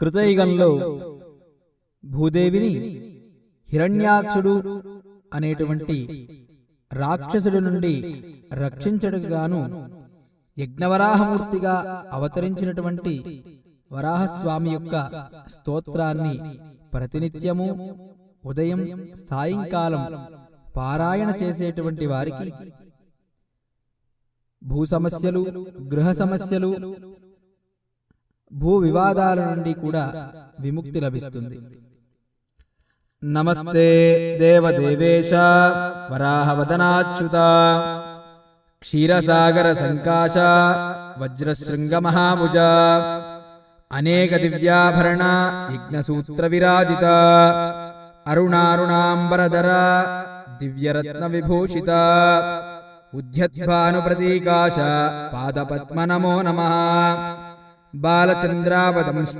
కృతయుగంలో భూదేవిని హిరణ్యాక్షుడు అనేటువంటి రాక్షసుడి నుండి రక్షించడుగాను యజ్ఞవరాహమూర్తిగా అవతరించినటువంటి వరాహస్వామి యొక్క స్తోత్రాన్ని ప్రతినిత్యము ఉదయం సాయంకాలం పారాయణ చేసేటువంటి వారికి భూ సమస్యలు గృహ సమస్యలు భూ వివాదాల నుండి కూడా విముక్తి లభిస్తుంది. నమస్తే దేవదేవేశ వరాహవదనాచ్యుత క్షీరసాగర సంకాశ వజ్రశృంగ మహాభుజ అనేక దివ్యాభరణ యజ్ఞసూత్ర విరాజిత అరుణారుణాంబరధర దివ్యరత్న విభూషిత ఉద్యద్భాను ప్రతీకాశ పాదపద్మ నమో నమః. ಬಾಲಚಂದ್ರಾವದಂಶ